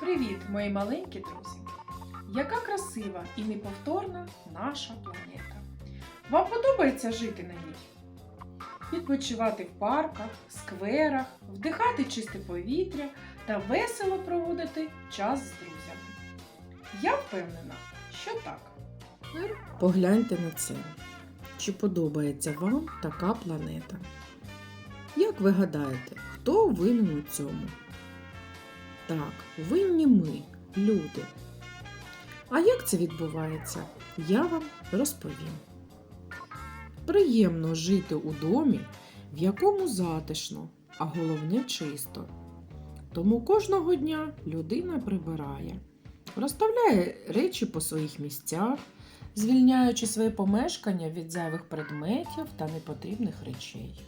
Привіт, мої маленькі друзі! Яка красива і неповторна наша планета. Вам подобається жити на ній? Відпочивати в парках, скверах, вдихати чисте повітря та весело проводити час з друзями. Я впевнена, що так. Погляньте на це. Чи подобається вам така планета? Як ви гадаєте, хто винен у цьому? Так, винні ми, люди. А як це відбувається, я вам розповім. Приємно жити у домі, в якому затишно, а головне чисто. Тому кожного дня людина прибирає, розставляє речі по своїх місцях, звільняючи своє помешкання від зайвих предметів та непотрібних речей.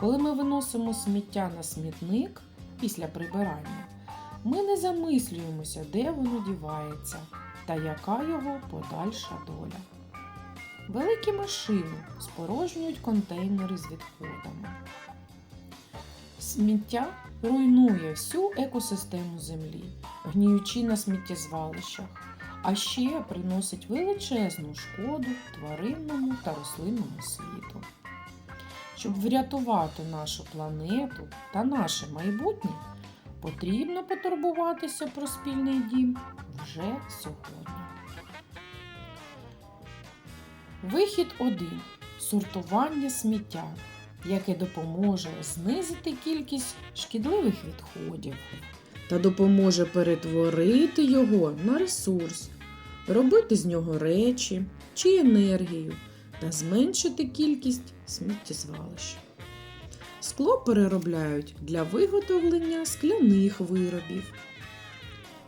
Коли ми виносимо сміття на смітник після прибирання, ми не замислюємося, де воно дівається та яка його подальша доля. Великі машини спорожнюють контейнери з відходами. Сміття руйнує всю екосистему землі, гніючи на сміттєзвалищах, а ще приносить величезну шкоду тваринному та рослинному світу. Щоб врятувати нашу планету та наше майбутнє, потрібно потурбуватися про спільний дім вже сьогодні. Вихід 1. Сортування сміття, яке допоможе знизити кількість шкідливих відходів та допоможе перетворити його на ресурс, робити з нього речі чи енергію та зменшити кількість сміттєзвалищ. Скло переробляють для виготовлення скляних виробів.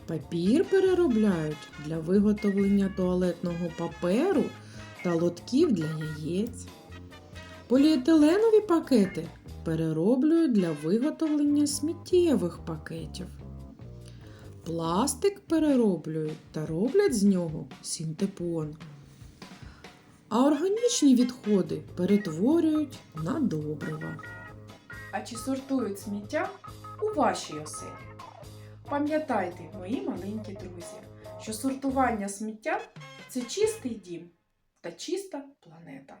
Папір переробляють для виготовлення туалетного паперу та лотків для яєць. Поліетиленові пакети перероблюють для виготовлення сміттєвих пакетів. Пластик перероблюють та роблять з нього синтепон. А органічні відходи перетворюють на добрива. А чи сортують сміття у вашій оселі? Пам'ятайте, мої маленькі друзі, що сортування сміття це чистий дім та чиста планета.